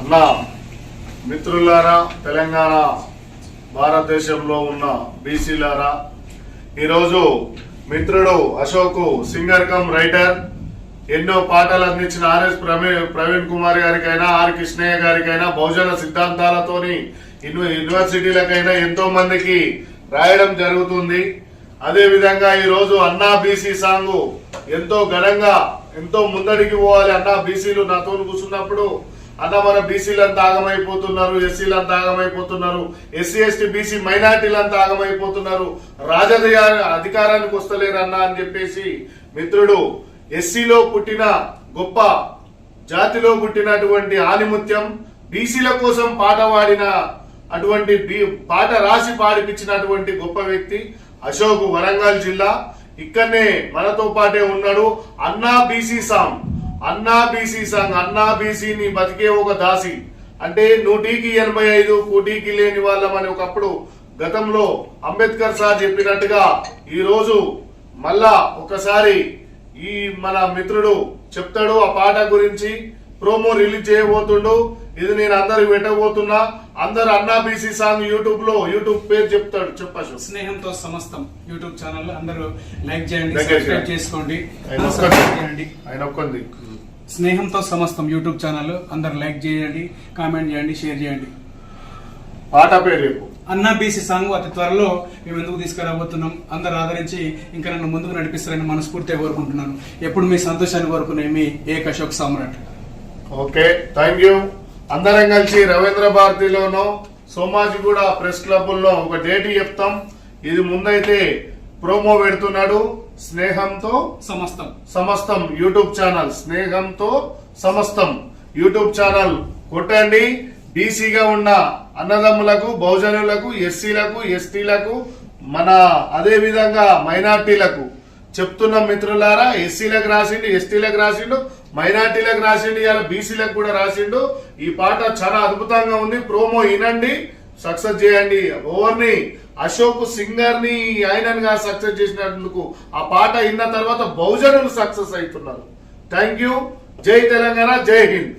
అన్న. మిత్రులారా తెలంగాణ భారతదేశంలో ఉన్న బీసీలారా ఈరోజు మిత్రుడు అశోక్ సింగర్ కమ్ రైటర్. ఎన్నో పాటలు అందించిన ఆర్ఎస్ ప్రవీణ్ ప్రవీణ్ కుమార్ గారికైనా ఆర్ కృష్ణయ్య గారికైనా బహుజన సిద్ధాంతాలతోని యూనివర్సిటీలకైనా ఎంతో మందికి రాయడం జరుగుతుంది. అదే విధంగా ఈ రోజు అన్నా బీసీ సాంగ్ ఎంతో ఘనంగా ఎంతో ముందడికి పోవాలి అన్నా బీసీలు నాతో కూర్చున్నప్పుడు అన్న మన బీసీలంతా ఆగమైపోతున్నారు ఎస్సీలంతా ఆగమైపోతున్నారు ఎస్సీ ఎస్టీ బీసీ మైనార్టీలంతా ఆగమైపోతున్నారు. రాజకీయ అధికారానికి వస్తలేరన్నా అని చెప్పేసి మిత్రుడు ఎస్సీలో పుట్టిన గొప్ప జాతిలో పుట్టినటువంటి ఆనిముత్యం బీసీల కోసం పాట పాడిన అటువంటి బీ- పాట రాసి పాడిపించినటువంటి గొప్ప వ్యక్తి అశోక్ వరంగల్ జిల్లా. ఇక్కడనే మనతో పాటే ఉన్నాడు అన్నా బీసీ సాంగ్ అన్నా బీసీ సాంగ్ అన్నా బీసీని బతికే ఒక దాసి. అంటే నూటికి ఎనభై ఐదు కోటికి లేని వాళ్ళమని ఒకప్పుడు గతంలో అంబేద్కర్ సార్ చెప్పినట్టుగా ఈ రోజు మళ్ళా ఒకసారి ఈ మన మిత్రుడు చెప్తాడు ఆ పాట గురించి. ప్రోమో రిలీజ్ చేయబోతుండు. ఇది నేను అందరికి పెట్టబోతున్నా అందరు అన్నా బీసీ సాంగ్ యూట్యూబ్లో యూట్యూబ్ పేరు చెప్తాడు. చెప్పచ్చు. స్నేహంతో సమస్తం యూట్యూబ్ ఛానల్ అందరూ లైక్ చేయండి సబ్స్క్రైబ్. చేసుకోండి. ఆయన ఒక్కంది స్నేహంతో సమస్తం యూట్యూబ్ ఛానల్ అందరూ లైక్ చేయండి కామెంట్ చేయండి షేర్ చేయండి. పాట పేరు చెప్పు అన్నా బీసీ సాంగ్ అతి త్వరలో మేము ఎందుకు తీసుకురాబోతున్నాం? అందరు ఆదరించి ఇంకా నన్ను ముందుకు నడిపిస్తారని మనస్ఫూర్తిగా కోరుకుంటున్నాను. ఎప్పుడు మీ సంతోషాన్ని కోరుకునే మీ ఏక్ Ashok Samrat. Okay thank you. అందరం కలిసి రవీంద్ర భారతిలోనో సోమాజిగూడ ప్రెస్ క్లబ్లో ఒక డేట్ చెప్తాం. ఇది ముందైతే ప్రోమో పెడుతున్నాడు స్నేహంతో సమస్తం. సమస్తం. యూట్యూబ్ ఛానల్ స్నేహంతో సమస్తం. యూట్యూబ్ ఛానల్ కొట్టండి. బీసీగా ఉన్న అన్నదమ్ములకు బహుజనులకు ఎస్సీలకు ఎస్టీలకు మన అదే విధంగా మైనార్టీలకు చెప్తున్న మిత్రులారా. ఎస్సీలకు రాసిండు ఎస్టీలకు రాసిండు మైనార్టీలకు రాసిండు ఇలా బీసీలకు కూడా రాసిండు. ఈ పాట చాలా అద్భుతంగా ఉంది. ప్రోమో వినండి సక్సెస్ చేయండి. ఓవర్ని అశోక్ సింగర్ని ఆయనగా సక్సెస్ చేసినందుకు ఆ పాట విన్న తర్వాత బహుజనులు సక్సెస్ అవుతున్నారు. థ్యాంక్ యూ జై తెలంగాణ జై హింద్.